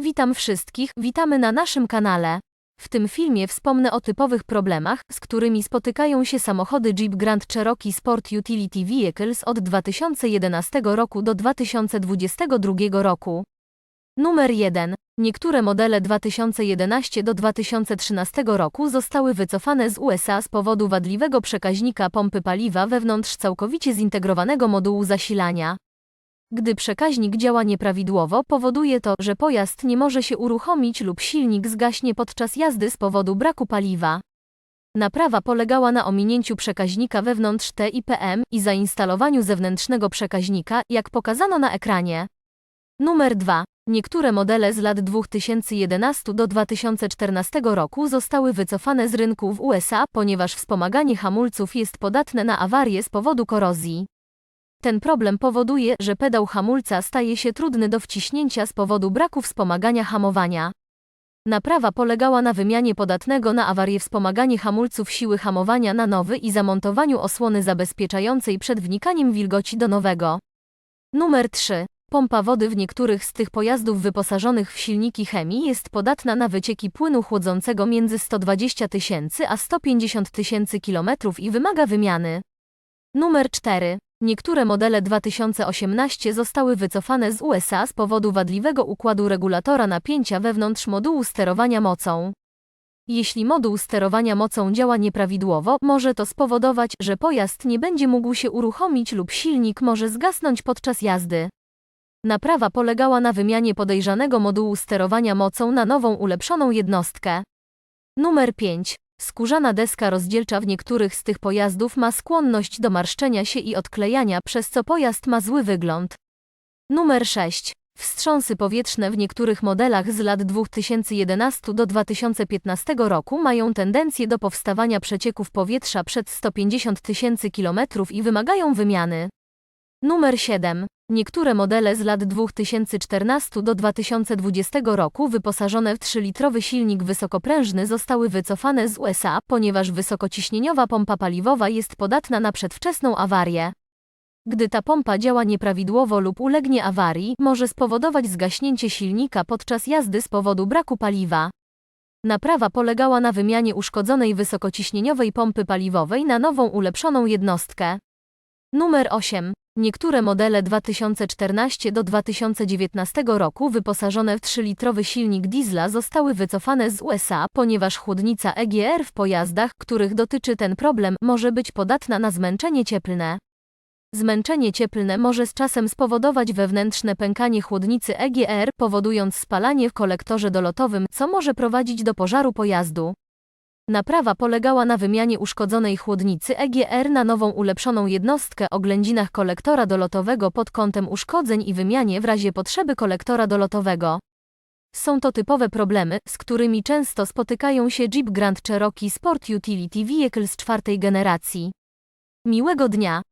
Witam wszystkich, witamy na naszym kanale. W tym filmie wspomnę o typowych problemach, z którymi spotykają się samochody Jeep Grand Cherokee Sport Utility Vehicles od 2011 roku do 2022 roku. Numer 1. Niektóre modele 2011 do 2013 roku zostały wycofane z USA z powodu wadliwego przekaźnika pompy paliwa wewnątrz całkowicie zintegrowanego modułu zasilania. Gdy przekaźnik działa nieprawidłowo, powoduje to, że pojazd nie może się uruchomić lub silnik zgaśnie podczas jazdy z powodu braku paliwa. Naprawa polegała na ominięciu przekaźnika wewnątrz TIPM i zainstalowaniu zewnętrznego przekaźnika, jak pokazano na ekranie. Numer 2. Niektóre modele z lat 2011 do 2014 roku zostały wycofane z rynku w USA, ponieważ wspomaganie hamulców jest podatne na awarie z powodu korozji. Ten problem powoduje, że pedał hamulca staje się trudny do wciśnięcia z powodu braku wspomagania hamowania. Naprawa polegała na wymianie podatnego na awarię wspomaganie hamulców siły hamowania na nowy i zamontowaniu osłony zabezpieczającej przed wnikaniem wilgoci do nowego. Numer 3. Pompa wody w niektórych z tych pojazdów wyposażonych w silniki chemii jest podatna na wycieki płynu chłodzącego między 120 tysięcy a 150 tysięcy kilometrów i wymaga wymiany. Numer 4. Niektóre modele 2018 zostały wycofane z USA z powodu wadliwego układu regulatora napięcia wewnątrz modułu sterowania mocą. Jeśli moduł sterowania mocą działa nieprawidłowo, może to spowodować, że pojazd nie będzie mógł się uruchomić lub silnik może zgasnąć podczas jazdy. Naprawa polegała na wymianie podejrzanego modułu sterowania mocą na nową ulepszoną jednostkę. Numer 5. Skórzana deska rozdzielcza w niektórych z tych pojazdów ma skłonność do marszczenia się i odklejania, przez co pojazd ma zły wygląd. Numer 6. Wstrząsy powietrzne w niektórych modelach z lat 2011 do 2015 roku mają tendencję do powstawania przecieków powietrza przed 150 tysięcy kilometrów i wymagają wymiany. Numer 7. Niektóre modele z lat 2014 do 2020 roku wyposażone w 3-litrowy silnik wysokoprężny zostały wycofane z USA, ponieważ wysokociśnieniowa pompa paliwowa jest podatna na przedwczesną awarię. Gdy ta pompa działa nieprawidłowo lub ulegnie awarii, może spowodować zgaśnięcie silnika podczas jazdy z powodu braku paliwa. Naprawa polegała na wymianie uszkodzonej wysokociśnieniowej pompy paliwowej na nową ulepszoną jednostkę. Numer 8. Niektóre modele 2014 do 2019 roku wyposażone w 3-litrowy silnik diesla zostały wycofane z USA, ponieważ chłodnica EGR w pojazdach, których dotyczy ten problem, może być podatna na zmęczenie cieplne. Zmęczenie cieplne może z czasem spowodować wewnętrzne pękanie chłodnicy EGR, powodując spalanie w kolektorze dolotowym, co może prowadzić do pożaru pojazdu. Naprawa polegała na wymianie uszkodzonej chłodnicy EGR na nową ulepszoną jednostkę o ględzinach kolektora dolotowego pod kątem uszkodzeń i wymianie w razie potrzeby kolektora dolotowego. Są to typowe problemy, z którymi często spotykają się Jeep Grand Cherokee Sport Utility Vehicles czwartej generacji. Miłego dnia!